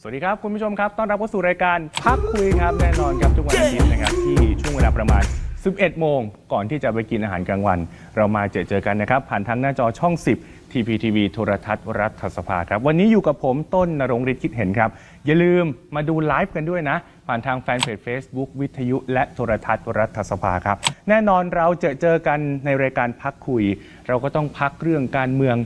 สวัสดีครับ คุณผู้ชมครับต้อนรับเข้าสู่รายการพักคุยครับแน่นอนครับทุกวันอาทิตย์นะครับที่ช่วงเวลาประมาณ 11 โมง ก่อนที่จะไปกินอาหารกลางวัน เรามาเจอเจอกันนะครับ ผ่านทางหน้าจอช่อง 10 TPTV โทรทัศน์รัฐสภาครับ วันนี้อยู่กับผมต้นนรงฤทธิ์คิดเห็นครับ อย่าลืมมาดูไลฟ์กันด้วยนะ ผ่านทางแฟนเพจ Facebook วิทยุ และโทรทัศน์รัฐสภาครับ แน่นอนเราเจอเจอกันในรายการพักคุย เราก็ต้องพักเรื่องการเมือง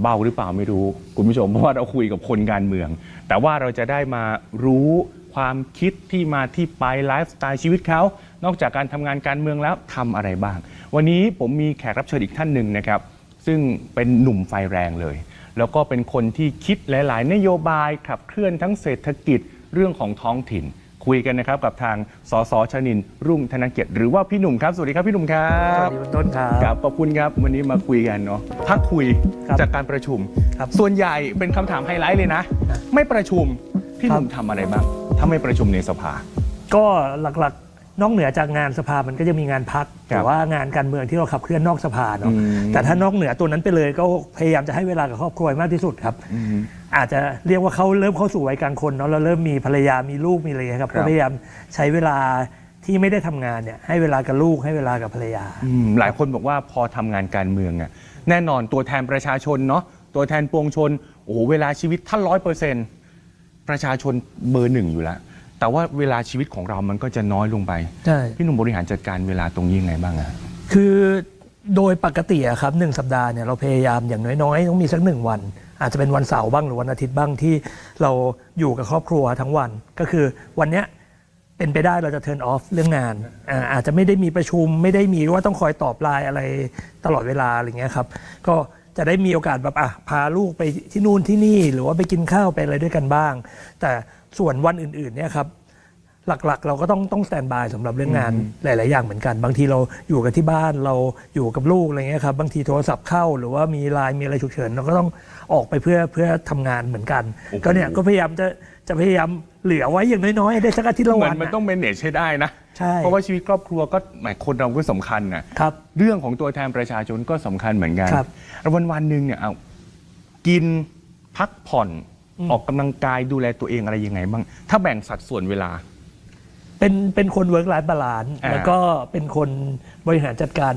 เบาหรือเปล่าไม่รู้คุณผู้ชมเพราะว่าเราคุยกับคนการเมือง แต่ว่าเราจะได้มารู้ความคิดที่มาที่ไปไลฟ์สไตล์ชีวิตเขา นอกจากการทำงานการเมืองแล้วทำอะไรบ้าง วันนี้ผมมีแขกรับเชิญอีกท่านหนึ่งนะครับ ซึ่งเป็นหนุ่มไฟแรงเลย แล้วก็เป็นคนที่คิดหลาย ๆ นโยบายขับเคลื่อนทั้งเศรษฐกิจเรื่องของท้องถิ่น คุยกันนะครับกับทางสสชนินทร์รุ่งธนเกียรติหรือว่าพี่หนุ่มครับ สวัสดีครับพี่หนุ่มครัสวับสดีคุณต้นครัครับบขอบคุณครับวันนี้มาคุยกันเนาะพักคุยครับจากการประชุม ครับส่วนใหญ่เป็นคำถามไฮไลท์เลยนะ ครับไม่ประชุมพี่หครับนุ่มทำอะไรบ้างถ้าไม่ประชุมในสภา ก็หลักๆนอกเหนือจากงานสภามันก็จะมีงานพัก ครับแต่ว่างานการเมืองที่เราขับเคลื่อนนอกสภาเนาะอืม แต่ถ้านอกเหนือตัวนั้นไปเลยก็พยายามจะให้เวลากับครอบครัวให้มากที่สุดครับ อาจจะเรียกว่าเขาเริ่มเข้าสู่วัยกลางคนเนาะเราเริ่มมีภรรยามีลูกมีอะไรเงี้ยครับครับก็พยายามใช้เวลาที่ไม่ได้ทำงานเนี่ยให้เวลากับลูกให้เวลากับภรรยา อืมหลายคนบอกว่าพอทำงานการเมืองอะแน่นอนตัวแทนประชาชนเนาะตัวแทนปวงชน โอ้โหเวลาชีวิตถ้าร้อยเปอร์เซ็นต์ประชาชนเบอร์หนึ่งอยู่แล้ว แต่ว่าเวลาชีวิตของเรามันก็จะน้อยลงไป ใช่ พี่หนุ่มบริหารจัดการเวลาตรงนี้ยังไงบ้างอะ คือ โดยปกติอะครับหนึ่งสัปดาห์เนี่ยเราพยายามอย่างน้อยๆ ต้องมีสักหนึ่งวัน อาจจะเป็นวันเสาร์บ้างหรือวันอาทิตย์บ้างที่เราอยู่กับครอบครัวทั้งวัน ก็คือวันเนี้ยเป็นไปได้เราจะ turn off เรื่องงานอ่าอาจจะไม่ได้มีประชุมไม่ได้มีว่าต้องคอยตอบไลน์อะไรตลอดเวลาอะไรเงี้ยครับก็จะได้มีโอกาสแบบอะพาลูกไปที่นู่นที่นี่ หรือว่าไปกินข้าวไปอะไรด้วยกันบ้าง แต่ส่วนวันอื่นๆเนี่ยครับ หลักๆ เราก็ต้องต้องสแตนบายสำหรับเรื่องงานหลาย ๆ อย่างเหมือนกัน บางทีเราอยู่กับที่บ้านเราอยู่กับลูกอะไรเงี้ยครับบางทีโทรศัพท์เข้าหรือว่ามีไลน์มีอะไรฉุกเฉินเราก็ต้องออกไปเพื่อเพื่อทำงานเหมือนกัน โอ้โห ก็เนี่ยก็พยายามจะจะพยายามเหลือไว้อย่างน้อยๆ ได้สักอาทิตย์ละเหมืวัอนนมันน่ะต้อง manage ให้ได้นะ ใช่ เพราะว่าชีวิตครอบครัวก็หมายคนเราก็สำคัญนะครับ เรื่องของตัวแทนประชาชนก็สำคัญเหมือนกันครับแล้ววันวันๆหนึ่งเนี่ยเอากินพักผ่อนอืมออกกำลังกายดูแลตัวเองอะไรยังไงบ้าง ถ้าแบ่งสัดส่วนเวลา เป็นเป็นคนเวิร์กไลฟ์บาลานซ์อ่าแล้วก็เป็นคนบริหารจัดการ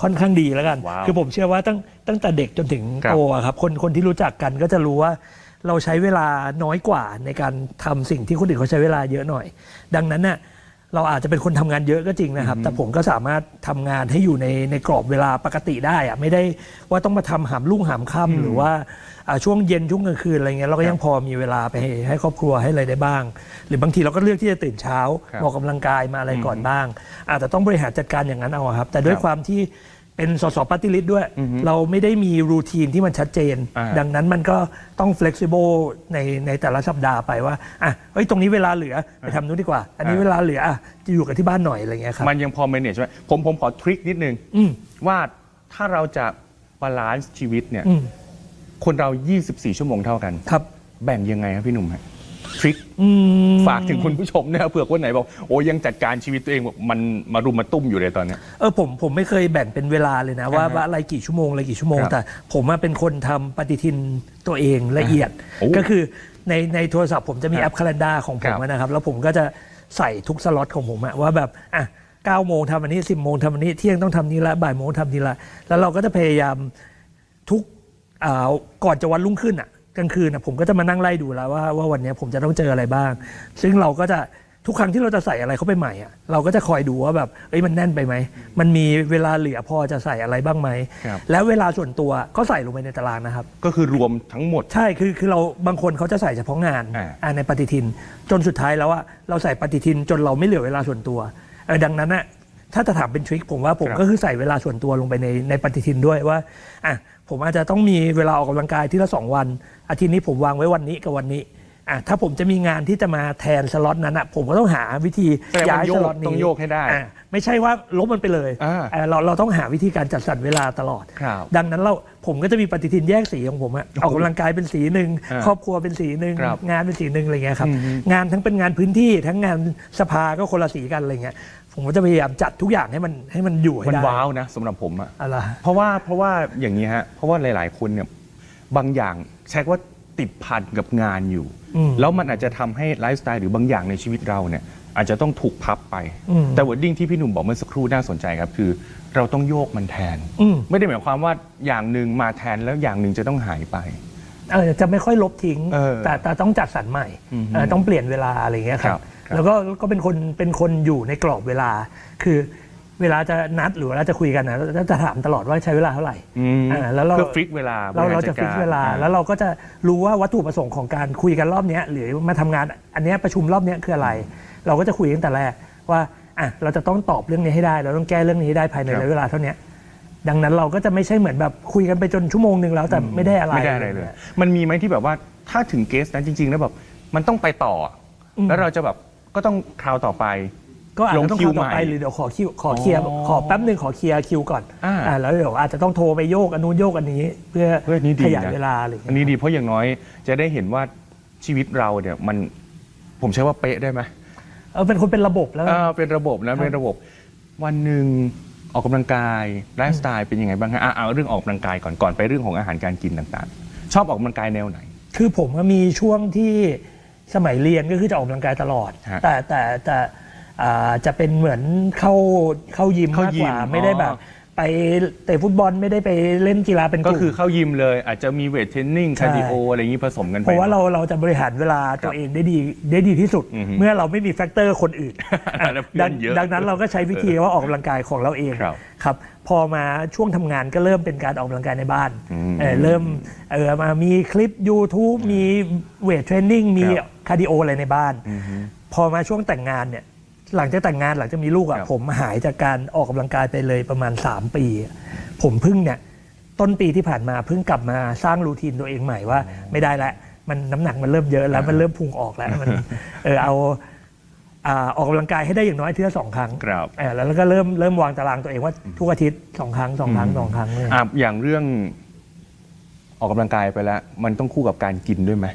ค่อนข้างดีแล้วกัน ว้าวคือผมเชื่อว่าตั้งตั้งแต่เด็กจนถึงครับ โตอะครับคนคนที่รู้จักกันก็จะรู้ว่า เราใช้เวลาน้อยกว่าในการทำสิ่งที่คนอื่นเขาใช้เวลาเยอะหน่อย ดังนั้นน่ะ เราอาจจะเป็นคนทำงานเยอะก็จริงนะครับ แต่ผมก็สามารถทำงานให้อยู่ในในกรอบเวลาปกติได้อะไม่ได้ว่าต้องมาทำหามลุ่งหามค่ำหรือว่าอ่าช่วงเย็นช่วงกลางคืนอะไรเงี้ยเราก็ยังพอมีเวลาไปให้ให้ครอบครัวให้อะไรได้บ้าง หรือบางทีเราก็เลือกที่จะตื่นเช้าครับออกกำลังกายมาอะไรก่อนบ้าง อาจจะต้องบริหารจัดการอย่างนั้นเอาอะครับ แต่ด้วยครับความที่ เป็นสสปฏิริษด้วยอือฮึเราไม่ได้มีรูทีนที่มันชัดเจน อ่า ดังนั้นมันก็ต้อง flexible ในในแต่ละสัปดาห์ไปว่าอะเอ้ยตรงนี้เวลาเหลือไปทำนู้นดีกว่า อันนี้อ่าเวลาเหลืออะจะอยู่กับที่บ้านหน่อยอะไรเงี้ยครับ มันยังพอ manage ไว้ผมผมขอทริคนิดนึงอืม ว่าถ้าเราจะบาลานซ์ชีวิตเนี่ย อืมคนเรา 24 ชั่วโมงเท่ากัน ครับ แบ่งยังไงครับพี่หนุ่มฮะ ทริคอืมฝากถึงคุณผู้ชมนะครับเผื่อคนไหนบอกโอ้ยังจัดการชีวิตตัวเองแบบมันมารุมมาตุ้มอยู่เลยตอนเนี้ย เออผมผมไม่เคยแบ่งเป็นเวลาเลยนะว่าอ่าฮะว่าอะไรกี่ชั่วโมงอะไรกี่ชั่วโมง ครับแต่ผมอะเป็นคนทำปฏิทินตัวเองละเอียด โอ้ก็คือในในโทรศัพท์ผมจะมีครับแอป calendar ของผมครับอะนะครับ แล้วผมก็จะใส่ทุกสล็อตของผมอะว่าแบบอะ9โมงทำอันนี้ 10 โมงทำอันนี้เที่ยงต้องทำนี้ละบ่ายโมงทำนี้ละแล้วเราก็จะพยายามทุกอ่าก่อนจะวันรุ่งขึ้นอะ กลางคืนอะผมก็จะมานั่งไล่ดูแล้วว่าว่าวันเนี้ยผมจะต้องเจออะไรบ้าง ซึ่งเราก็จะทุกครั้งที่เราจะใส่อะไรเข้าไปใหม่อะเราก็จะคอยดูว่าแบบเอ้ยมันแน่นไปไหม มันมีเวลาเหลือพอจะใส่อะไรบ้างไหม ครับ แล้วเวลาส่วนตัวก็ใส่ลงไปในตารางนะครับ ก็คือรวมทั้งหมด ใช่คือคือเราบางคนเขาจะใส่เฉพาะงานอ่า อ่าในปฏิทิน จนสุดท้ายแล้วอะเราใส่ปฏิทินจนเราไม่เหลือเวลาส่วนตัวเออดังนั้นอะถ้าจะถามเป็นทริคผมว่าผมครับ ก็คือใส่เวลาส่วนตัวลงไปในในปฏิทินด้วยว่าอะ ผมอาจจะต้องมีเวลาออกกำลังกายที่ละสองวัน อาทิตย์นี้ผมวางไว้วันนี้กับวันนี้อะถ้าผมจะมีงานที่จะมาแทนสล็อตนั้นอะผมก็ต้องหาวิธีแสดงว่าย้ายโยสกล็อตนี้ต้องโยกให้ได้อะไม่ใช่ว่าลบมันไปเลยอ่าเอ่อเราเราต้องหาวิธีการจัดสรรเวลาตลอดครับดังนั้นเราผมก็จะมีปฏิทินแยกสีของผมอะออกกำลังกายเป็นสีหนึ่งอ่าครอบครัวเป็นสีหนึ่งครับงานเป็นสีหนึ่งอะไรเงี้ยครับอืมฮึงานทั้งเป็นงานพื้นที่ทั้งงานสภาก็คนละสีกันอะไรเงี้ย ผมก็จะพยายามจัดทุกอย่างให้มันให้มันอยู่ให้มันได้ว้าวนะสำหรับผมอะอะไรเพราะว่าเพราะว่าอย่างนี้ฮะเพราะว่าหลาย ๆ คนเนี่ยบางอย่างใช้คำว่าติดพันกับงานอยู่ อืม แล้วมันอาจจะทำให้ไลฟ์สไตล์หรือบางอย่างในชีวิตเราเนี่ยอาจจะต้องถูกพับไป อืมแต่วอร์ดิ้งที่พี่หนุ่มบอกเมื่อสักครู่น่าสนใจครับ คือเราต้องโยกมันแทน อืม ไม่ได้หมายความว่าอย่างหนึ่งมาแทนแล้วอย่างหนึ่งจะต้องหายไป เออจะไม่ค่อยลบทิ้ง เออแต่แต่ต้องจัดสรรใหม่อือฮึเออต้องเปลี่ยนเวลาอะไรอย่างเงี้ยคครัรับบครับ แล้วก็ก็เป็นคนเป็นคนอยู่ในกรอบเวลา คือเวลาจะนัดหรือเวลาจะคุยกันนะเราจะถามตลอดว่าใช้เวลาเท่าไหร่อืมอ่าแล้วเราเพื่อฟิกเวลาเราเราจะบฟิหกจัดเวลาอ่แล้วเราก็จะรู้ว่าวัตถุประสงค์ของการคุยกันรอบเนี้ยหรือมาทำงานอันเนี้ยประชุมรอบเนี้ยคืออะไร เราก็จะคุยตั้งแต่แรกว่าอะเราจะต้องตอบเรื่องนี้ให้ได้ เราต้องแก้เรื่องนี้ให้ได้ภายในครับระยะเวลาเท่าเนี้ยดังนั้นเราก็จะไม่ใช่เหมือนแบบคุยกันไปจนชั่วโมงหนึ่งแล้วแต่ไม่ได้อะไรไม่ได้อะไรเลย มันมีไหมที่แบบว่าถ้าถึงเกสนั้นจริงๆแล้วแบบมันต้องไปต่ออะอืมแล้วเราจะแบบ ก็ต้องคราวต่อไป ก็อาจจะต้องลงคิวเข้าต่อไปใหม่หรือเดี๋ยวขอคิวขอเคลียร์อ๋อขอแป๊บหนึ่งขอเคลียร์คิวก่อนอ่าอ่า แล้วเดี๋ยวอาจจะต้องโทรไปโยกอันนู้นโยกอันนี้ เพื่อเฮ้ยนี่ดีขยายนะเวลาอะไรอย่างอันเงี้ยนี้ดีเพราะอย่างน้อยจะได้เห็นว่าชีวิตเราเนี่ยมันผมใช้ว่าเป๊ะได้ไหมเออเป็นคนเป็นระบบแล้วเออเป็นระบบนะเป็นระบบ วันหนึ่งออกกำลังกายไลฟ์สไตล์เป็นยังไงบ้างฮะอะเอาเรื่องออกกำลังกายก่อนก่อนไปเรื่องของอาหารการกินต่างๆ ชอบออกกำลังกายแนวไหน คือผมก็มีช่วงที่ สมัยเรียนก็คือจะออกกำลังกายตลอด ฮะแต่แต่แต่อ่าจะเป็นเหมือนเข้าเข้ายิมเข้ามากกว่ายิมไม่ได้แบบ อ๋อ ไปเตะฟุตบอลไม่ได้ไปเล่นกีฬาเป็นกก็ลุ่ม คือเข้ายิมเลย อาจจะมีเวทเทรนนิ่งใช่ คาร์ดิโออะไรอย่างนี้ผสมกันไป เพราะว่าเราเราจะบริหารเวลาตัวเองได้ดีได้ดีที่สุด อือฮึเมื่อเราไม่มีแฟกเตอร์คนอื่นแล้วเพื่อนดังเยอะดังนั้นเราก็ใช้วิธีว่าออกกำลังกายของเราเองครับครับพอมาช่วงทำงานก็เริ่มเป็นการออกกำลังกายในบ้านอืมเอ่อเริ่มเออมามีคลิป YouTube มีเวทเทรนนิ่งมีครับ คาร์ดิโออะไรในบ้าน อือฮึ พอมาช่วงแต่งงานเนี่ย หลังจากแต่งงานหลังจากมีลูกคอะรับผมหายจากการออกกำลังกายไปเลยประมาณ 3 ปีอะผมเพิ่งเนี่ย ต้นปีที่ผ่านมาเพิ่งกลับมาสร้างรูทีนตัวเองใหม่ว่า ไม่ได้แล้วมันน้ำหนักมันเริ่มเยอะแล้วมันเริ่มพุงออกแล้วมันเออเอาอ่าออกกำลังกายให้ได้อย่างน้อยอาทีละสองครั้งครับ เออแล้วก็เริ่มเริ่มวางตารางตัวเองว่าทุกอาทิตย์สองครั้งสองครั้งสองครั้งเลย อะอย่างเรื่องออกกำลังกายไปแล้ว มันต้องคู่กับการกินด้วยไหม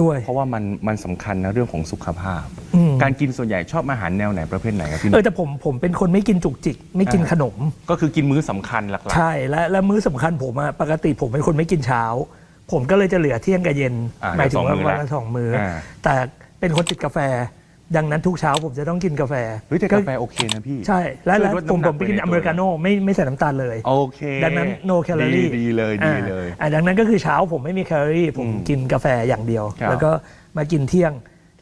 ด้วย เพราะว่ามันมันสำคัญนะเรื่องของสุขภาพ อืม การกินส่วนใหญ่ชอบอาหารแนวไหนประเภทไหนครับพี่หเอนุ่อม แต่ผมผมเป็นคนไม่กินจุกจิก ไม่กินอ่า ขนม ก็คือกินมื้อสำคัญหลักใช่และและมื้อสำคัญผมอะปกติผมเป็นคนไม่กินเช้า ผมก็เลยจะเหลือเที่ยงกับเย็นอ่าหมายถึงว่าเหลือสองมื้อวันละสองมื้ออาแต่เป็นคนติดกาแฟ ดังนั้นทุกเช้าผมจะต้องกินกาแฟๆเฮ้ยแต่กาแฟโอเคนะพี่ ใช่ และและช่วยลดผมน้ำหนัผกมไปกินไปในตัว อเมริกาโน่ไม่ไม่ใส่น้ำตาลเลย โอเคดังนั้น no calorie ดีดีเลยดีเลย อ่าอ่าดังนั้นก็คือเช้าผมไม่มีแคลอรี่ผมอืมกินกาแฟอย่างเดียว ครับแล้วก็มากินเที่ยง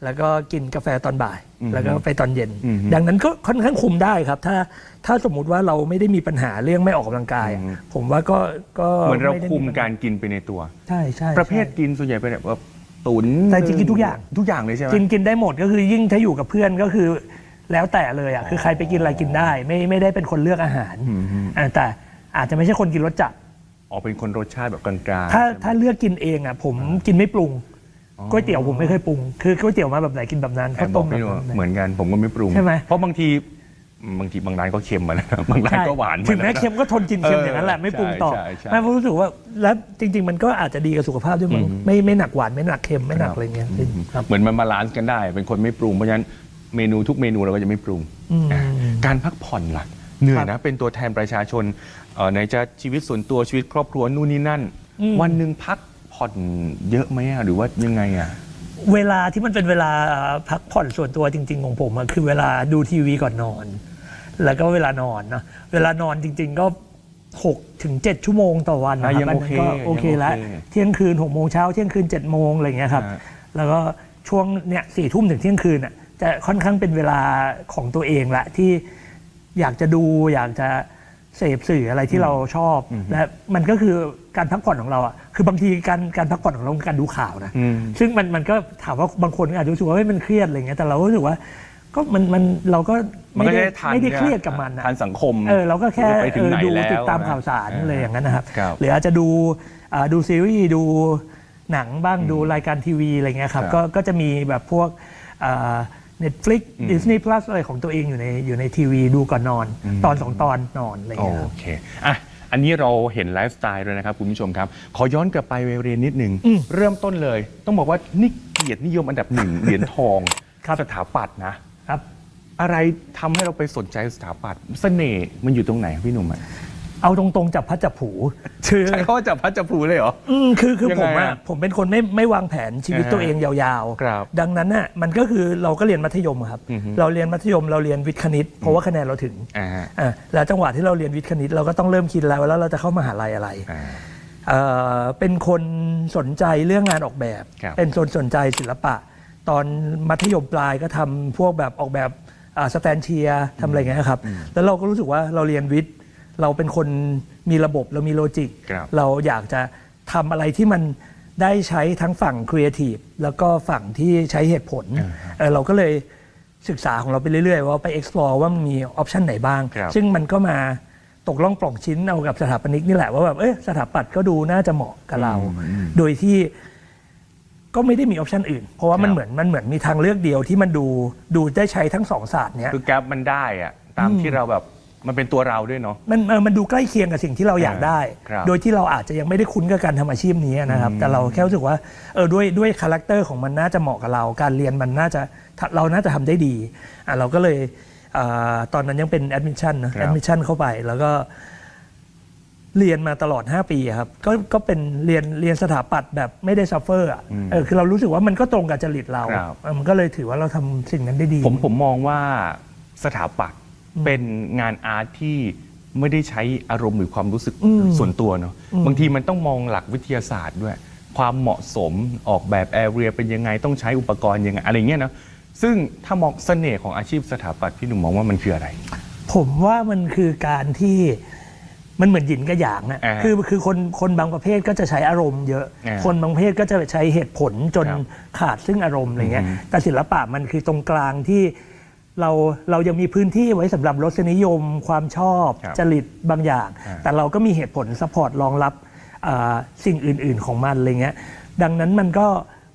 แล้วก็กินกาแฟตอนบ่าย อืมแล้วก็ไปตอนเย็น อืมดังนั้นก็ค่อนข้างคุมได้ครับ ถ้าถ้าสมมุติว่าเราไม่ได้มีปัญหาเรื่องไม่ออกกำลังกายอะอืม ผมว่าก็ก็เหมือนเราไได้คุมปัญหการกินไปในตัว ใช่ใช่ประเภทใช่กินส่วนใหญ่เป็นแบบว่า ตุ๋นแต่จริงๆกินทุกอย่าง ทุกอย่างเลยใช่ไหมกินกินได้หมดก็คือยิ่งถ้าอยู่กับเพื่อนก็คือแล้วแต่เลยอะคือใครไปกินอะไรกินได้ ไม่ไม่ได้เป็นคนเลือกอาหารอืมฮึอ่าแต่อาจจะไม่ใช่คนกินรสจัดอ๋อเป็นคนรสชาติแบบกลางๆถ้าใช่ไหมถ้าเลือกกินเองอะ ผมกินไม่ปรุงก๋วยเตี๋ยวผมไม่เคยปรุง คือก๋วยเตี๋ยวมาแบบไหนกินแบบนั้นแอข้าวบต้อกมแบไม่บรู้นั้น เหมือนกันผมก็ไม่ปรุง ใช่ไหม เพราะบางที บางทีบางร้านก็เค็มมาแล้วบางร้านใช่ก็หวานมาถึงแม้แล้ว เค็มก็ทนกินเค็มเอออย่างนั้นแหละไม่ปรุงต่อใช่ใช่ใช่ไม่เพราะรู้สึกว่าแล้วจริง ๆ มันก็อาจจะดีกับสุขภาพด้วยมั้งอืมไม่ไม่หนักหวานไม่หนักเค็มไม่หนักครับ อะไรเงี้ยครับ เหมือนมันบาลานซ์กันได้ เป็นคนไม่ปรุง เพราะฉะนั้นเมนูทุกเมนูเราก็จะไม่ปรุงอืมอะการพักผ่อนล่ะ เหนื่อยครันะบเป็นตัวแทนประชาชนเอ่อในจะชีวิตส่วนตัวชีวิตครอบครัวนู่นนี่นั่น อืม วันหนึ่งพักผ่อนเยอะไหมอะหรือว่ายังไงอะเวลาที่มันเป็นเวลาพักผ่อนส่วนตัวจริง ๆ ของผมอะคือเวลาดูทีวีก่อนนอน แล้วก็เวลานอนนะเวลานอนจริง ๆ ก็6ถึง7ชั่วโมงต่อวันนะคยัรับงอันโอนั้เคนก็โอเคยังแล้วโอเคเที่ยงคืน6โมงเช้าเที่ยงคืน7โมงอะไรอย่างเงี้ยครับ ฮะ แล้วก็ช่วงเนี่ยสี่ทุ่มถึงเที่ยงคืนอะจะค่อนข้างเป็นเวลาของตัวเองละที่อยากจะดูอยากจะเสพสื่ออะไรที่เราชอบ และมันก็คือการพักผ่อนของเราอะคือบางทีการการพักผ่อนของเราคือการดูข่าวนะ อืม ซึ่งมันมันก็ถามว่าบางคนอาจจะรู้สึกว่าเฮ้ยมันเครียดอะไรเงี้ยแต่เราก็รู้สึกว่า ก็มันมันเราก็มันไม่ก็ได้ได้ทันไม่ได้นะเครียดกับมันนะ ทันสังคมเออเราก็แค่ไปถึเองอไหนดูแล้วติดตามนะข่าวสารเออออะไรอย่างนั้นนะครับ ครับ หรืออาจจะดูอ่าดูซีรีส์ดูหนังบ้างดูรายการทีวีอะไรเงี้ยครับครับก็ก็จะมีแบบพวกเน็ตฟลิกอืมดิสนีย์พลัสอะไรของตัวเองอยู่ในอยู่ในทีวีดูก่อนนอนอืมตอนสองตอนนอนอะไรโอเงี้ยครับ เค อะ อันนี้เราเห็นไลฟ์สไตล์ด้วยนะครับคุณผู้ชมครับ ขอย้อนกลับไปวัยเรียนนิดนึงอืมเริ่มต้นเลย ต้องบอกว่านี่เกียรตินิยมอันดับหนึ่ง เหรียญทอง ครับ สถาปัตย์นะครับ อะไรทำให้เราไปสนใจสถาปัตย์เสน่ห์มันอยู่ตรงไหนพี่หนุ่มอะเอาตรงๆจับพัดจับผูคือ ใช้คำว่าจับพัดจับผูเลยเหรอ อืมคือคือยังผไงมอะอะผมเป็นคนไม่ไม่วางแผนชีวิตอ่าฮะตัวเองยาวครับดังนั้นน่ะมันก็คือเราก็เรียนมัธยมอะครับ อือฮึเราเรียนมัธยมเราเรียนวิทย์คณิต เพราะว่าคะแนนเราถึงอ่าฮะ อะแล้วจังหวะที่เราเรียนวิทย์คณิต เราก็ต้องเริ่มคิดแล้วแล้วเราจะเข้ามหาลัยอะไรอ่า เอ่อเป็นคนสนใจเรื่องงานออกแบบ ครับเป็นคนสนใจศิลปะ ตอนมัธยมปลายก็ทำพวกแบบออกแบบ สแตนเชียทำอะไรเงี้ยครับ แล้วเราก็รู้สึกว่าเราเรียนวิทย์ เราเป็นคนมีระบบเรามีโลจิก ครับเราอยากจะทำอะไรที่มันได้ใช้ทั้งฝั่งครีเอทีฟแล้วก็ฝั่งที่ใช้เหตุผลเอ่อเราก็เลยศึกษาของเราไปเรื่อยๆ ว่าไป explore ว่ามันมีออปชันไหนบ้าง ครับ ซึ่งมันก็มาตกล่องปล่องชิ้นเอากับสถาปนิกนี่แหละว่าแบบเอ๊ะสถาปัตย์ก็ดูน่าจะเหมาะกับเรา โดยที่ ก็ไม่ได้มีออปชันอื่น เพราะว่ามันครับเหมือนมันเหมือนมีทางเลือกเดียวที่มันดูดูได้ใช้ทั้งสองศาสตร์เนี้ยคือแกลบมันได้อะตามที่เราแบบมันเป็นตัวเราด้วยเนาะ มันเออมันดูใกล้เคียงกับสิ่งที่เราอยากได้ ครับ โดยที่เราอาจจะยังไม่ได้คุ้นกับการทำอาชีพนี้นะครับ แต่เราแค่รู้สึกว่าเออด้วยด้วยคาแรคเตอร์ของมันน่าจะเหมาะกับเรา การเรียนมันน่าจะเราน่าจะทำได้ดีอะเราก็เลยอาตอนนั้นยังเป็นแอดมิชชั่นนะครัแอบดมิชชั่นเข้าไป แล้วก็ เรียนมาตลอด 5 ปีอะครับก็ก็เป็นเรียนเรียนสถาปัตย์แบบไม่ได้ซัฟเฟอร์อะเออคือเรารู้สึกว่ามันก็ตรงกับจริตเราครับ เออมันก็เลยถือว่าเราทำสิ่งนั้นได้ดี ผมผมมองว่าสถาปัตย์เป็นงานอาร์ตที่ไม่ได้ใช้อารมณ์หรือความรู้สึกอืมส่วนตัวเนาะบางทีมันต้องมองหลักวิทยาศาสตร์ด้วย ความเหมาะสมออกแบบแอเรียเป็นยังไงต้องใช้อุปกรณ์ยังไงอะไรเงี้ยนะซึ่งถ้ามองเสน่ห์ของอาชีพสถาปัตย์พี่หนุ่มมองว่ามันคืออะไร ผมว่ามันคือการที่ มันเหมือนหยินกับหยางอะอ่าคือคือคนคนบางประเภทก็จะใช้อารมณ์เยอะ อ่าคนบางประเภทก็จะใช้เหตุผลจนครับขาดซึ่งอารมณ์อะไรเงี้ยอือฮึแต่ศิลปะมันคือตรงกลางที่เราเรายังมีพื้นที่ไว้สำหรับรสนิยม ความชอบ ครับจริตบางอย่าง อ่า แต่เราก็มีเหตุผลซัพพอร์ตรองรับอ่าสิ่งอื่น ๆของมันอะไรเงี้ย ดังนั้นมันก็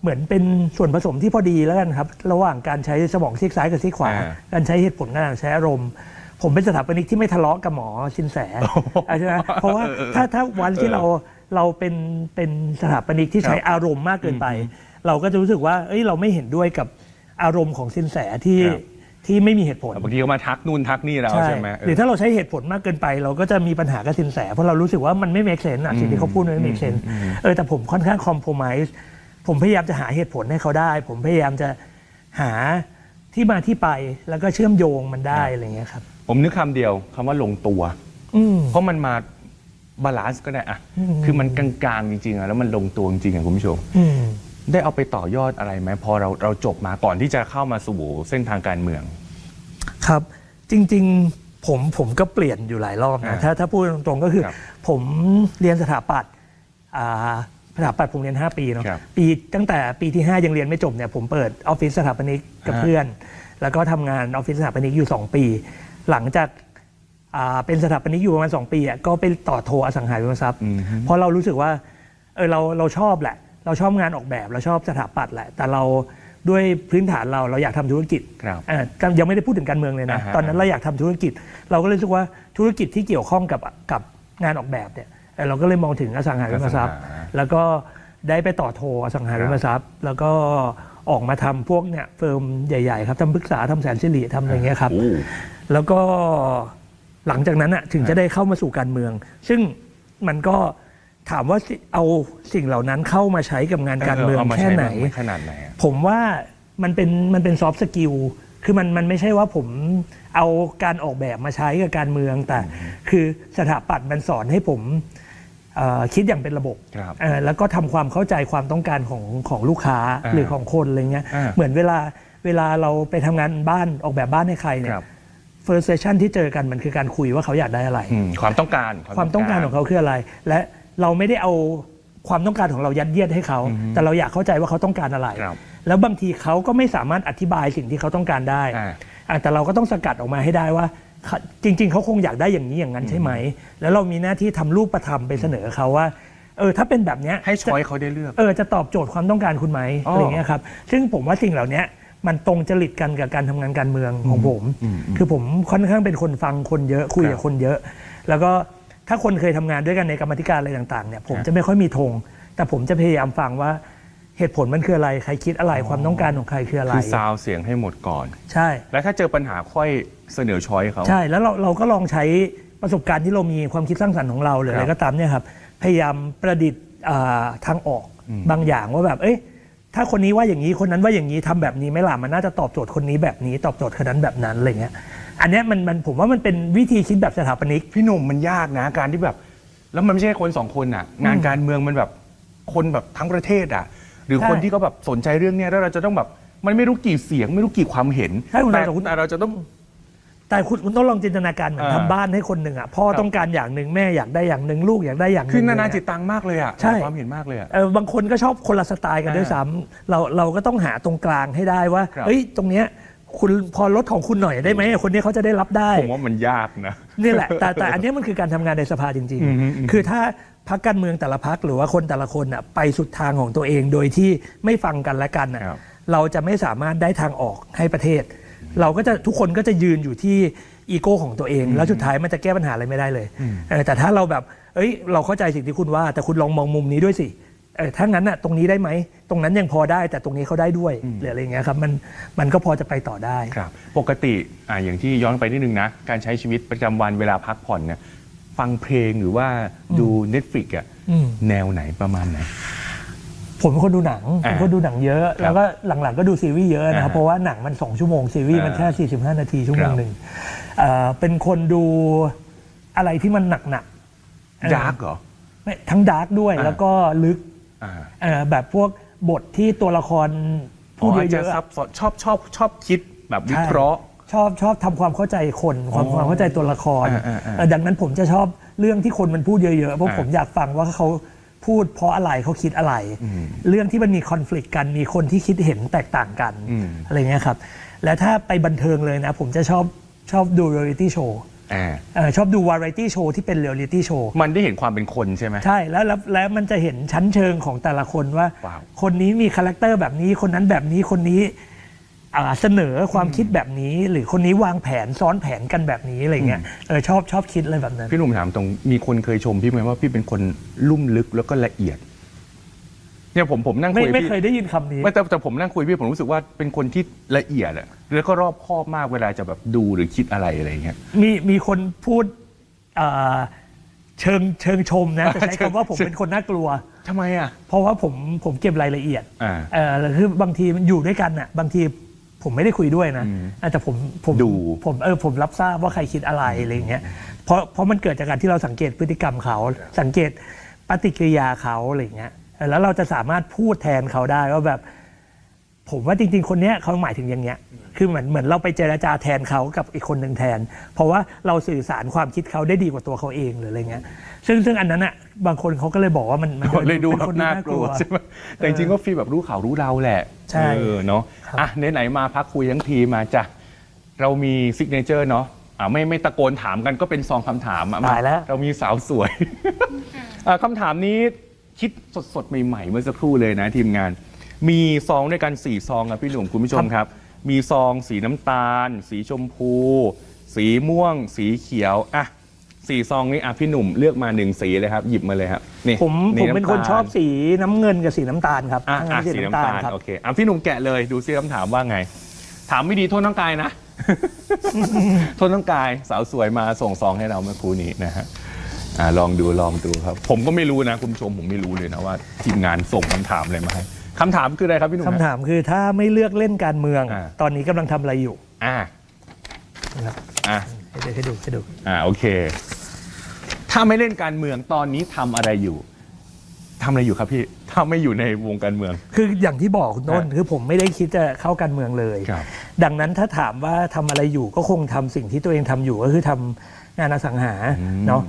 เหมือนเป็นส่วนผสมที่พอดีแล้วกันครับ ระหว่างการใช้สมองซีกซ้ายกับซีกขวา อ่า การใช้เหตุผลการใช้อารมณ์ ผมเป็นสถาปนิกที่ไม่ทะเลาะกับหมอชินแสอะใช่ไหมเพราะว่าถ้าถ้าวันที่เราเราเป็นเป็นสถาปนิกที่ใช้อารมณ์มากเกินไป เราก็จะรู้สึกว่าเอ้ยเราไม่เห็นด้วยกับอารมณ์ของสินแสที่ครับที่ไม่มีเหตุผลบางทีก็มาทักนู่นทักนี่เราใช่ไหมเอหรืออถ้าเราใช้เหตุผลมากเกินไป เราก็จะมีปัญหากับสินแสเพราะเรารู้สึกว่ามันไม่เม e เซนอะสิ่งที่เขาพูดมันไม่เม e เซนเออแต่ผมค่อนข้างคอมโพม i s e ผมพยายามจะหาเหตุผลให้เขาได้ ผมพยายามจะหาที่มาที่ไปแล้วก็เชื่อมโยงมันได้อะไรอย่างเงี้ยครับ ผมนึกคำเดียวคำว่าลงตัว อืม เพราะมันมาบาลานซ์ก็ได้อะคือมันกลางๆจริงๆอะแล้วมันลงตัวจริงๆอะคุณผู้ชม อืม ได้เอาไปต่อยอดอะไรไหมพอเราเราจบมาก่อนที่จะเข้ามาสู่เส้นทางการเมือง ครับจริงๆผมผมก็เปลี่ยนอยู่หลายรอบอ่านะถ้าถ้าพูดตรงๆก็คือ ครับผมเรียนสถาปัตย์อ่าสถาปัตย์ผมเรียน 5 ปีเนาะครับปีตั้งแต่ปีที่ 5 ยังเรียนไม่จบเนี่ยผมเปิดออฟฟิศสถาปนิกกับอ่าเพื่อน แล้วก็ทำงานออฟฟิศสถาปนิกอยู่ 2 ปี หลังจากอ่าเป็นสถาปนิกอยู่ประมาณ2ปีอะก็ไปต่อโทอสังหาริมทรัพย์อืมฮึเพราะเรารู้สึกว่าเออเราเราชอบแหละ เราชอบงานออกแบบเราชอบสถาปัตย์แหละ แต่เราด้วยพื้นฐานเราเราอยากทำธุรกิจครับอ่ายังไม่ได้พูดถึงการเมืองเลยนะอ่าฮะตอนนั้นเราอยากทำธุรกิจ เราก็เลยรู้สึกว่าธุรกิจที่เกี่ยวข้องกับกับงานออกแบบเนี่ยเอ่อเราก็เลยมองถึงอสังหาริมทรัพย์อสังหาแล้วก็ได้ไปต่อโทอสังหาริมทรัพย์ แล้วก็ ออกมาทำพวกเนี่ยเฟิร์มใหญ่ๆครับทำปรึกษาทำแสนสิริทำอะไรเงี้ยครับโอ้แล้วก็หลังจากนั้นอะถึงจะได้เข้ามาสู่การเมือง ซึ่งมันก็ถามว่าสิเอาสิ่งเหล่านั้นเข้ามาใช้กับงานการเมืองาาแค่ใช้ไหนบ้างขนาดไหนอะผมว่ามันเป็นมันเป็นซอฟต์สกิลคือมันมันไม่ใช่ว่าผมเอาการออกแบบมาใช้กับการเมืองแต่ คือสถาปัตย์มันสอนให้ผมเอ่อ คิดอย่างเป็นระบบครับเอ่อแล้วก็ทำความเข้าใจความต้องการของของลูกค้าอ่าหรือของคนอะไรเงี้ยอ่าเหมือนเวลาเวลาเราไปทำงานบ้านออกแบบบ้านให้ใครเนี่คยรับ first session ที่เจอกันมันคือการคุยว่าเขาอยากได้อะไรอืมความต้องการความต้องการของเขาคืออะไร และเราไม่ได้เอาความต้องการของเรายัดเยียดให้เขา แต่เราอยากเข้าใจว่าเขาต้องการอะไรครับแล้วบางทีเขาก็ไม่สามารถอธิบายสิ่งที่เขาต้องการได้อ่าอะแต่เราก็ต้องสกัดออกมาให้ได้ว่าเขา จริง ๆเขาคงอยากได้อย่างนี้อย่างนั้นใช่ไหม แล้วเรามีหน้าที่ทำรูปประทำไปเสนอเขาว่าเออถ้าเป็นแบบเนี้ยให้ช้อยเขาได้เลือกเออจะตอบโจทย์ความต้องการคุณไหมอ๋อออะไรเงี้ยครับซึ่งผมว่าสิ่งเหล่านี้มันตรงจริตกันกับการทำงานการเมืองของผม คือผมค่อนข้างเป็นคนฟังคนเยอะคุยกับคนเยอะ แล้วก็ถ้าคนเคยทำงานด้วยกันในกรรมาธิการอะไรต่างๆเนี่ยผมครับจะไม่ค่อยมีธงแต่ผมจะพยายามฟังว่า เหตุผลมันคืออะไรใครคิดอะไรความต้องการของใครคืออะไรคือซาวเสียงให้หมดก่อน ใช่ แล้วถ้าเจอปัญหาค่อยเสนอช้อยเขาใช่แล้วเราเราก็ลองใช้ประสบการณ์ที่เรามีความคิดสร้างสรรค์ของเราหรืออะไรครับก็ตามเนี่ยครับพยายามประดิษฐ์อ่าทางออกบางอย่างว่าแบบเอ้ยถ้าคนนี้ว่าอย่างนี้คนนั้นว่าอย่างนี้ทำแบบนี้ไหม่ล่ะมันน่าจะตอบโจทย์คนนี้แบบนี้ ตอบโจทย์คนนั้นแบบนั้นอะไรเงี้ยอันเนี้ยมันมันผมว่ามันเป็นวิธีคิดแบบสถาปนิกพี่หนุ่มมันยากนะการที่แบบ แล้วมันไม่ใช่คนสองคนอะ งานการเมืองมันแบบคนแบบทั้งประเทศอะ หรือใช่คนที่เขาแบบสนใจเรื่องเนี้ยแล้วเราจะต้องแบบมันไม่รู้กี่เสียง ไม่รู้กี่ความเห็นใช่คุณแต่แต่คุณ แต่เราจะต้อง แต่คุณคุณต้องลองจินตนาการเหมือนอ่า ทำบ้านให้คนหนึ่งอะพ่อครับต้องการอย่างหนึ่งแม่อยากได้อย่างหนึ่งลูกอยากได้อย่างหนึ่ง คือนานาเยจิตตังมากเลยอะใช่ ความเห็นมากเลยอะ เออบางคนก็ชอบคนละสไตล์กันอ่าด้วยซ้ำเราเราก็ต้องหาตรงกลางให้ได้ว่าครับ เอ้ยตรงเนี้ยคุณพอลดของคุณหน่อยได้ไหมคนนี้เขาจะได้รับได้ ผมว่ามันยากนะ นี่แหละแต่แต่อันเนี้ยมันคือการทำงานในสภาจริงอืมอืมอืม ๆ คือถ้าพักการเมืองแต่ละพักหรือว่าคนแต่ละคนน่ะไปสุดทางของตัวเองโดยที่ไม่ฟังกันและกันน่ะครับ เราจะไม่สามารถได้ทางออกให้ประเทศ เราก็จะทุกคนก็จะยืนอยู่ที่อีโก้ของตัวเอง แล้วสุดท้ายมันจะแก้ปัญหาอะไรไม่ได้เลยเออแต่ถ้าเราแบบเอ้ย เราเข้าใจสิ่งที่คุณว่า แต่คุณลองมองมุมนี้ด้วยสิเออถ้างั้นน่ะตรงนี้ได้ไหมตรงนั้นยังพอได้แต่ตรงนี้เขาได้ด้วยหรืออะไรอย่างเงี้ยครับมันมันก็พอจะไปต่อได้ ครับปกติอ่าอย่างที่ย้อนไปนิดนึงนะ การใช้ชีวิตประจำวันเวลาพักผ่อนเนี่ย ฟังเพลงหรือว่าดู Netflix อะอืม แนวไหนประมาณไหน ผมเป็นคนดูหนังอ่าเป็นคนดูหนังเยอะ ครับแล้วก็หลังๆก็ดูซีรีส์เยอะนะครับ อ่าเพราะว่าหนังมัน 2 ชั่วโมง ซีรีส์มันอ่าแค่ 45 นาทีชั่วโมครังบหนึ่งเอ่อเป็นคนดูอะไรที่มันหนักๆเอ่อดาร์กเหรอ ไม่ทั้งดาร์กด้วยอ่า แล้วก็ลึกอ่าเอ่อแบบพวกบทที่ตัวละครพูดอ๋อเยจะอะๆซัอะ บซ้อนชอบชอบชอบคิดแบบวิใช่เคราะห์ ชอบชอบทำความเข้าใจคนความอ๋อความเข้าใจตัวละครอ่าอ่าอ่า เออดังนั้นผมจะชอบเรื่องที่คนมันพูดเยอะๆเพราะอ่าผมอยากฟังว่าเขาพูดเพราะอะไรเขาคิดอะไร เรื่องที่มันมีคอน FLICT กันมีคนที่คิดเห็นแตกต่างกันอืมอะไรเงี้ยครับ และถ้าไปบันเทิงเลยนะ ผมจะชอบชอบดูเรียลิตี้โชว์อ่าชอบดูวาไรตี้โชว์ที่เป็นเรียลิตี้โชว์ มันได้เห็นความเป็นคนใช่ไหม ใช่แล้วแล้วแล้วมันจะเห็นชั้นเชิงของแต่ละคนว่า ว้าวคนนี้มีคาแรคเตอร์แบบนี้คนนั้นแบบนี้คนนี้ อ่าเสนอความคิดแบบนี้ หรือคนนี้วางแผนซ้อนแผนกันแบบนี้อะไรเงี้ยเออชอบชอบคิดอะไรแบบนั้น พี่หนุ่มถามตรงมีคนเคยชมพี่ไหมว่าพี่เป็นคนลุ่มลึกแล้วก็ละเอียดเนี่ยผมผมนั่งไม่คุยไม่พี่เคยได้ยินคำนี้ ไม่แต่แต่ผมนั่งคุยพี่ผมรู้สึกว่าเป็นคนที่ละเอียดอะแล้วก็รอบคอบมากเวลาจะแบบดูหรือคิดอะไรอะไรอย่างเงี้ย มีมีคนพูดอ่าเชิงเชิงชมนะแต่ใช้เชิงคำว่าผมเป็นคนน่ากลัว ทำไมอะเพราะว่าผมผมเก็บรายละเอียดอ่า เออแล้วคือบางทีมันอยู่ด้วยกันน่ะบางที ผมไม่ได้คุยด้วยนะอืมอะแต่ผมผมดูผมเออผมรับทราบว่าใครคิดอะไรอะไรอย่างเงี้ยเพราะเพราะมันเกิดจากการที่เราสังเกตพฤติกรรมเขา สังเกตปฏิกิริยาเขาอะไรอย่างเงี้ยเออแล้วเราจะสามารถพูดแทนเขาได้ว่าแบบ ผมว่าจริง ๆ คนเนี้ยเขาหมายถึงอย่างเงี้ย คือเหมือนเหมือนเราไปเจรจาแทนเขากับอีกคนหนึ่งแทน เพราะว่าเราสื่อสารความคิดเขาได้ดีกว่าตัวเขาเองหรืออะไรเงี้ยซึ่งซึ่งอันนั้นอะบางคนเขาก็เลยบอกว่ามันมันเลยดูป็แบบคน่ากลัวใช่ไหมแต่จริงๆก็ฟีลแบบรู้ข่าวรู้เราแหละใช่เออเนาะครับอะไหนๆมาพักคุยทั้งทีมาจ้ะเรามีซิกเนเจอร์เนาะอ่าไม่ไม่ตะโกนถามกันก็เป็นซองคำถามอะมตายแล้วเรามีสาวสวยอะคำถามนี้คิดสดๆใหม่ๆเมื่อสักครู่เลยนะทีมงาน มีซองด้วยกันสี่ซองครับพี่หนุ่มคุณผู้ชมครับ มีซองสีน้ำตาล สีชมพู สีม่วง สีเขียวอะสี่ซองนี้อะพี่หนุ่มเลือกมาหนึ่งสีเลยครับ หยิบมาเลยครับนี่ผมผมเป็นคนำตาลชอบสีน้ำเงินกับสีน้ำตาลครับอะทั้งอะนั้นสีน้ำตาลครับโอเคอะพี่หนุ่มแกะเลยดูซิคำถามว่าไง ถามไม่ดีโทษน้องกายนะ โทษน้องกายสาวสวยมาส่งซองให้เราเมื่อครู่นี้นะฮะอะลองดูลองดูครับ ผมก็ไม่รู้นะ คุณผู้ชมผมไม่รู้เลยนะว่าทีมงานส่งคำถามอะไรมาให้ คำถามคืออะไรครับพี่หนุ่มคำถามคือถ้าไม่เลือกเล่นการเมือง อ่า ตอนนี้กำลังทำอะไรอยู่อะนะครับอะให้ดูให้ดูให้ดูอะโอเค ถ้าไม่เล่นการเมืองตอนนี้ทำอะไรอยู่ทำอะไรอยู่ครับพี่ถ้าไม่อยู่ในวงการเมือง คืออย่างที่บอกคุณต้นอะคือผมไม่ได้คิดจะเข้าการเมืองเลย ครับ ดังนั้นถ้าถามว่าทำอะไรอยู่ก็คงทำสิ่งที่ตัวเองทำอยู่ก็คือทำงานอสังหาอืมเนาะ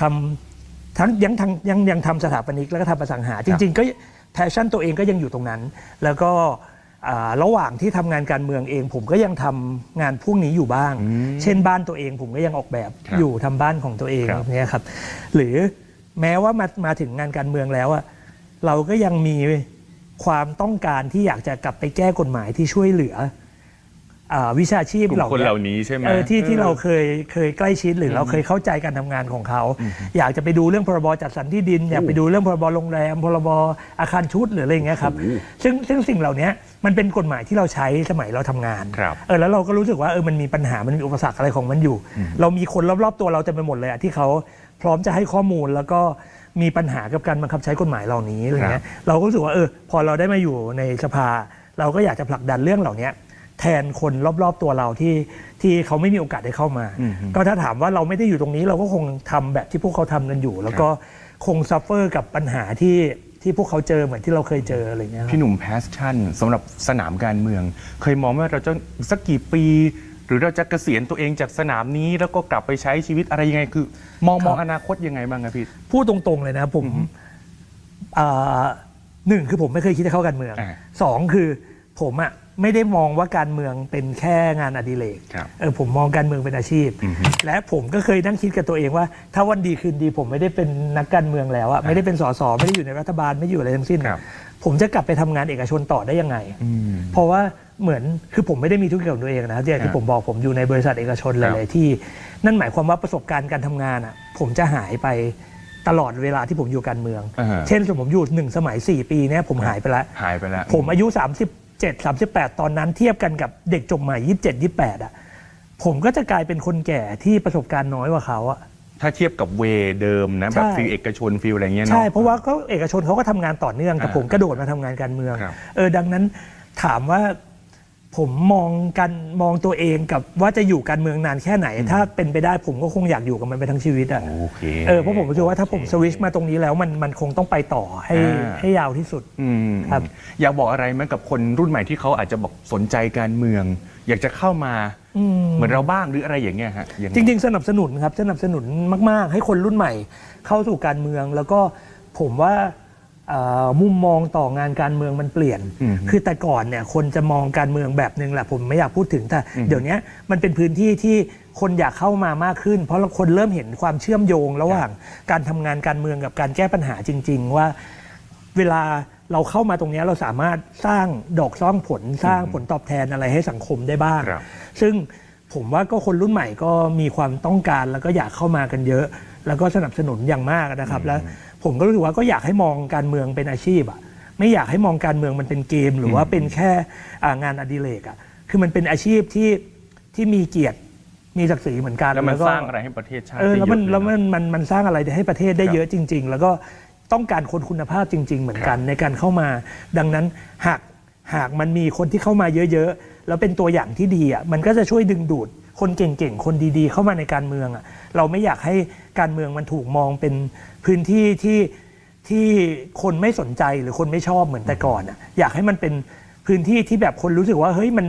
ทำทั้งยังทั้งยังยังทำสถาปนิกแล้วก็ทำอสังหา จริง ๆ ก็ แพชชั่นตัวเองก็ยังอยู่ตรงนั้น แล้วก็อ่าระหว่างที่ทำงานการเมืองเอง ผมก็ยังทำงานพวกนี้อยู่บ้างอืมเช่นบ้านตัวเองผมก็ยังออกแบบครับอยู่ทำบ้านของตัวเองครับเนี่ยครับ หรือแม้ว่ามามาถึงงานการเมืองแล้วอะเราก็ยังมีความต้องการที่อยากจะกลับไปแก้กฎหมายที่ช่วยเหลืออ่า วิชาชีพกลุ่มคนเหล่านี้ใช่ไหมเออที่ที่เออเราเคยเคยใกล้ชิดหรือเราเคยเข้าใจการทำงานของเขา อยากจะไปดูเรื่องพรบจัดสรรที่ดิน อยากไปดูเรื่องพรบโรงแรมพรบอาคารชุดหรืออะไรอย่างเงี้ยครับโอ้โหซึ่งซึ่งสิ่งเหล่านี้มันเป็นกฎหมายที่เราใช้สมัยเราทำงานครับเออแล้วเราก็รู้สึกว่าเออมันมีปัญหามันมีอุปสรรคอะไรของมันอยู่ เรามีคนรอบๆตัวเราเต็มไปหมดเลยอะที่เขาพร้อมจะให้ข้อมูลแล้วก็มีปัญหากับการบังคับใช้กฎหมายเหล่านี้อะไรเงี้ยเราก็รู้สึกว่าเออพอเราได้มาอยู่ในสภา เราก็อยากจะผลักดันเรื่องเหล่านี้ แทนคนรอบๆตัวเราที่ที่เขาไม่มีโอกาสได้เข้ามาอืมฮึก็ถ้าถามว่าเราไม่ได้อยู่ตรงนี้เราก็คงทำแบบที่พวกเขาทำกันอยู่ แล้วก็คงซัฟเฟอร์กับปัญหาที่ที่พวกเขาเจอเหมือนที่เราเคยเจออะไรเงี้ยครับพี่หนุ่มแพสชั่นสำหรับสนามการเมือง เคยมองว่าเราจะอีกสักกี่ปี หรือเราจะเกษียณตัวเองจากสนามนี้ แล้วก็กลับไปใช้ชีวิตอะไรยังไงคือ มองมองอนาคตยังไงบ้างครับพี่พูดตรงๆเลยนะผมอ่าหนึ่งคือผมไม่เคยคิดจะเข้าการเมืองอ่าสองคือผมอะ ไม่ได้มองว่าการเมืองเป็นแค่งานอดิเรกครับเออผมมองการเมืองเป็นอาชีพอือฮึและผมก็เคยนั่งคิดกับตัวเองว่า ถ้าวันดีคืนดีผมไม่ได้เป็นนักการเมืองแล้วอะไม่ได้เป็นสสไม่ได้อยู่ในรัฐบาลไม่อยู่อะไรทั้งสิ้น ครับ ผมจะกลับไปทำงานเอกชนต่อได้ยังไง อืม เพราะว่าเหมือนคือผมไม่ได้มีธุรกิจของตัวเองนะครับอย่างครัที่บผมบอกผมอยู่ในบริษัทเอกชนหครับลายๆที่ นั่นหมายความว่าประสบการณ์การทำงานอะผมจะหายไปตลอดเวลาที่ผมอยู่การเมือง อ่าฮะ เช่นสมมติผมอยู่หนึ่งสมัย 4 ปีเนี่ยผมหายไปแล้วหายไปแล้ว ผมอายุ 37 38 ตอนนั้นเทียบกันกับเด็กจบใหม่ 27 28 อะ ผมก็จะกลายเป็นคนแก่ที่ประสบการณ์น้อยกว่าเขาอะถ้าเทียบกับเวเดิมนะ แบบใช่ ฟิลเอกชนฟิลอะไรเงี้ยเนาะ ใช่ เพราะว่าก็เอกชนเขาก็ทำงานต่อเนื่องแต่อ่าผมกระโดดมาทำงานการเมือง ครับ เออ ดังนั้นถามว่า ผมมองกันมองตัวเองกับว่าจะอยู่การเมืองนานแค่ไหน ถ้าเป็นไปได้ผมก็คงอยากอยู่กับมันไปทั้งชีวิตอะโอเคเออเพราะผมรู้สึกว่าถ้าผมสวิชมาตรงนี้แล้วมันมันคงต้องไปต่อให้อ่าให้ยาวที่สุดอืมครับอยากบอกอะไรไหมกับคนรุ่นใหม่ที่เขาอาจจะบอกสนใจการเมือง อยากจะเข้ามาอืมเหมือนเราบ้างหรืออะไรอย่างเงี้ยฮะยังไงจริง ๆ สนับสนุนครับสนับสนุนมาก ๆ ให้คนรุ่นใหม่เข้าสู่การเมืองแล้วก็ผมว่าเอ่อ มุมมองต่องานการเมืองมันเปลี่ยนอืมคือแต่ก่อนเนี่ยคนจะมองการเมืองแบบหนึ่งแหละผมไม่อยากพูดถึงแต่อืมเดี๋ยวนี้มันเป็นพื้นที่ที่คนอยากเข้ามามากขึ้น เพราะคนเริ่มเห็นความเชื่อมโยงระหว่างการทำงานการเมืองกับการแก้ปัญหาจริง ๆ ว่า เวลาเราเข้ามาตรงนี้เราสามารถสร้างดอกซ่องผลสร้างผลตอบแทนอะไรให้สังคมได้บ้างครับซึ่งผมว่าก็คนรุ่นใหม่ก็มีความต้องการแล้วก็อยากเข้ามากันเยอะ แล้วก็สนับสนุนอย่างมากนะครับแล้ว ผมก็รู้สึกว่าก็อยากให้มองการเมืองเป็นอาชีพอะไม่อยากให้มองการเมืองมันเป็นเกม หรือว่าเป็นแค่อ่างานอดิเรกอะคือมันเป็นอาชีพที่ที่มีเกียรติมีศักดิ์ศรีเหมือนกันแล้วมันก็สร้างอะไรให้ประเทศชาติเออได้แล้วเยมันอะเลยแล้วนะมันมันมันสร้างอะไรให้ประเทศได้ครับเยอะจริง ๆ แล้วก็ต้องการคนคุณภาพจริง ๆ เหมือนกันในการเข้ามา ดังนั้นหากหากมันมีคนที่เข้ามาเยอะๆ แล้วเป็นตัวอย่างที่ดีอะมันก็จะช่วยดึงดูดคนเก่งๆ คนดีๆ เข้ามาในการเมืองอะ เราไม่อยากให้การเมืองมันถูกมองเป็นพื้นที่ที่ที่คนไม่สนใจหรือคนไม่ชอบเหมือนแต่ก่อนอะอยากให้มันเป็นพื้นที่ที่แบบคนรู้สึกว่าเฮ้ยมัน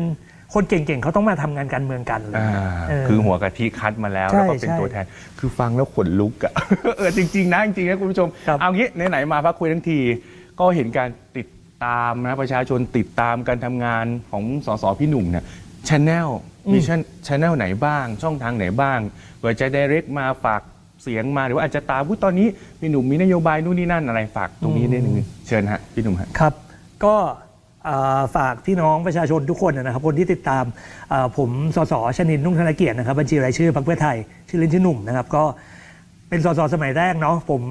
คนเก่งๆเขาต้องมาทำงานการเมืองกันเลยอ่าเออคือหัวกะทิคัดมาแล้วใช่แล้วก็เป็นใช่ตัวแทน คือฟังแล้วขนลุกอะเออจริงๆนะจริงๆนะคุณผู้ชมครับเอางี้ไหนๆมาพักคุยทั้งที ก็เห็นการติดตามนะประชาชนติดตามการทำงานของสสพี่หนุ่มเนี่ยชแนล มีชแนลไหนบ้าง ช่องทางไหนบ้างเผื่อจะไดเรกมาฝากเสียงมาหรือว่าอาจจะตามว่าตอนนี้พี่หนุ่มมีนโยบายนู่นนี่นั่นอะไรฝากตรงนี้นิดนึงเชิญฮะพี่หนุ่มฮะครับ ก็เอ่อฝากพี่น้องประชาชนทุกคนนะครับคนที่ติดตามเอ่อผมสสชนินนุ่งธนเกียรตินะครับบัญชีรายชื่อพรรคเพื่อไทยชื่อเล่นชื่อหนุ่มนะครับก็ เป็นสสสมัยแรกเนาะผม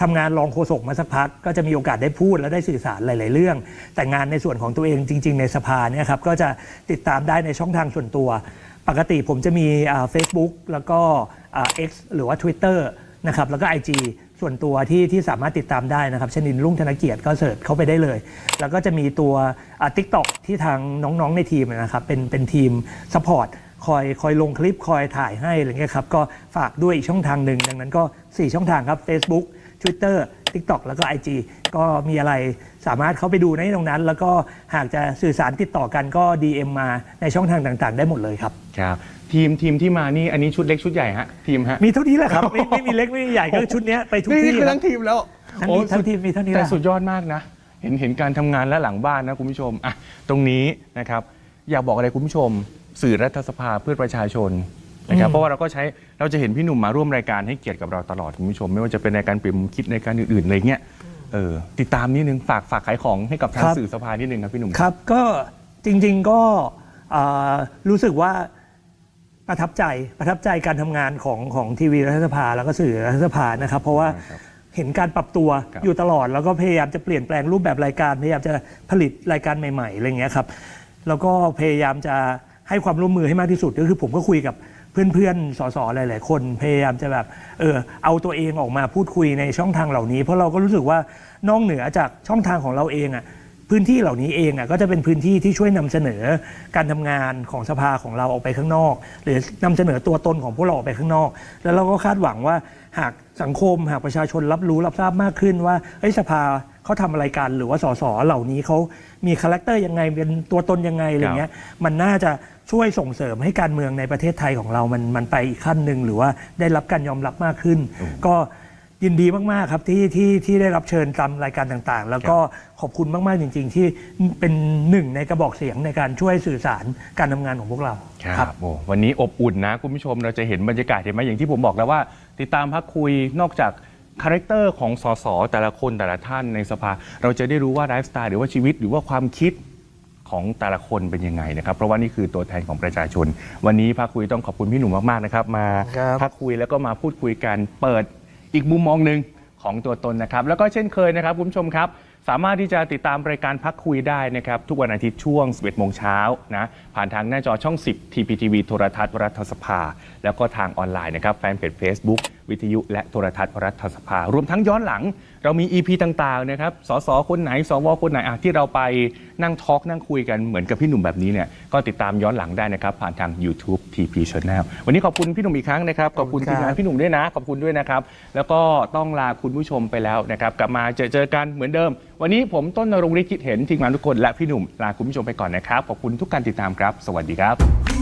ทำงานรองโฆษกมาสักพัก ก็จะมีโอกาสได้พูดและได้สื่อสารหลาย ๆ เรื่อง แต่งานในส่วนของตัวเองจริง ๆ ในสภาเนี่ยครับก็จะติดตามได้ในช่องทางส่วนตัว ปกติผมจะมีเฟซบุ๊กแล้วก็เอ่า X หรือว่า Twitter นะครับแล้วก็ IG ส่วนตัวที่ที่สามารถติดตามได้นะครับชนินรุ่งธนเกียรติก็เสิร์ชเข้าไปได้เลย แล้วก็จะมีตัวทิกตอกที่ทางน้อง ๆ ในทีมนะครับเป็นเป็นทีมสปอร์ต คอยคอยลงคลิปคอยถ่ายให้อะไรเงี้ยครับก็ฝากด้วยอีกช่องทางหนึ่ง ดังนั้นก็ 4 ช่องทางครับ Facebook Twitter TikTok แล้วก็ IG ก็มีอะไรสามารถเข้าไปดูในตรงนั้น แล้วก็หากจะสื่อสารติดต่อกันก็ DM มาในช่องทางต่างๆ ได้หมดเลยครับ ครับ ทีมทีมที่มานี่อันนี้ชุดเล็กชุดใหญ่ฮะทีมฮะมีเท่านี้แหละครับไม่ไม่มีเล็กไม่มีใหญ่ก็ชุดเนี้ยไปทุกนี่ที่คือครัทั้บงทีมแล้วทั้งโอ้ทีมทั้งทีมมีเท่านี้แหแต่ละ สุดยอดมากนะ เห็นเห็นการทำงานและหลังบ้านนะคุณผู้ชมอะตรงนี้นะครับ อยากบอกอะไรคุณผู้ชม สื่อรัฐสภาเพื่อประชาชนนะครับอืมเพราะว่าเราก็ใช้เราจะเห็นพี่หนุ่มมาร่วมรายการให้เกียรติกับเราตลอดคุณผู้ชม ไม่ว่าจะเป็นรายการเปลี่ยนมุมคิดในการอื่นๆอะไรเงี้ยเออติดตามนิดนึงฝากฝากขายของให้กับทางสื่อสภานิดนึงครับพี่หนุ่มครับก็จริงๆก็เอ่อรู้สึกว่าประทับใจประทับใจการทำงานของของทีวีรัฐสภาแล้วก็สื่อรัฐสภานะครับ เพราะว่าครับเห็นการปรับตัวครับอยู่ตลอด แล้วก็พยายามจะเปลี่ยนแปลงรูปแบบรายการ พยายามจะผลิตรายการใหม่ๆอะไรอย่างเงี้ยครับแล้วก็พยายามจะ ให้ความร่วมมือให้มากที่สุดก็คือผมก็คุยกับเพื่อนๆ สสหลาย ๆ คนพยายามจะแบบเออเอาตัวเองออกมาพูดคุยในช่องทางเหล่านี้ เพราะเราก็รู้สึกว่านอกเหนือจากช่องทางของเราเองอะพื้นที่เหล่านี้เองอะก็จะเป็นพื้นที่ที่ช่วยนำเสนอการทำงานของสภาของเราออกไปข้างนอก หรือนำเสนอตัวตนของพวกเราออกไปข้างนอก แล้วเราก็คาดหวังว่าหากสังคมหากประชาชนรับรู้รับทราบมากขึ้นว่าเอ้ยสภา เขาทำอะไรกัน หรือว่าสสเหล่านี้เขามีคาแรคเตอร์ยังไงเป็นตัวตนยังไงอะไรเงี้ยมันน่าจะช่วยส่งเสริมให้การเมืองในประเทศไทยของเรามันมันไปอีกขั้นหนึ่งหรือว่าได้รับการยอมรับมากขึ้น ก็ยินดีมาก ๆ ครับที่ที่ที่ได้รับเชิญตามรายการต่างๆ แล้วก็ขอบคุณมาก ๆ จริง ๆ ที่เป็นหนึ่งในกระบอกเสียงในการช่วยสื่อสารการทำงานของพวกเราครับโอ้วันนี้อบอุ่นนะ คุณผู้ชมเราจะเห็นบรรยากาศเห็นไหมอย่างที่ผมบอกแล้วว่า ติดตามพักคุยนอกจาก คาแรคเตอร์ของสสแต่ละคนแต่ละท่านในสภา เราจะได้รู้ว่าไลฟ์สไตล์หรือว่าชีวิตหรือว่าความคิดของแต่ละคนเป็นยังไงนะครับ เพราะว่านี่คือตัวแทนของประชาชน วันนี้พักคุยต้องขอบคุณพี่หนุ่มมากๆนะครับ มาครับพักคุยแล้วก็มาพูดคุยกันเปิดอีกมุมมองหนึ่งของตัวตนนะครับ แล้วก็เช่นเคยนะครับคุณผู้ชมครับ สามารถที่จะติดตามรายการพักคุยได้นะครับ ทุกวันอาทิตย์ช่วง 11 โมงเช้านะผ่านทางหน้าจอช่อง 10 TPTV โทรทัศน์รัฐสภา แล้วก็ทางออนไลน์นะครับแฟนเพจ Facebook วิทยุและโทรทัศน์รัฐสภา รวมทั้งย้อนหลัง เรามี EP ต่างๆนะครับสสคนไหนสวคนไหนอะที่เราไปนั่งทอล์กนั่งคุยกันเหมือนกับพี่หนุ่มแบบนี้เนี่ยก็ติดตามย้อนหลังได้นะครับ ผ่านทาง YouTube TP Channel วันนี้ขอบคุณพี่หนุ่มอีกครั้งนะครับขอบคุณขอบคุณทีมครับงานพี่หนุ่มด้วยนะ ขอบคุณด้วยนะครับ แล้วก็ต้องลาคุณผู้ชมไปแล้วนะครับ กลับมาเจอเจอกันเหมือนเดิม วันนี้ผมต้นนรงค์ฤทธิ์คิดเห็นทีมงานทุกคนและพี่หนุ่มลาคุณผู้ชมไปก่อนนะครับขอบคุณทุกการติดตามครับ สวัสดีครับ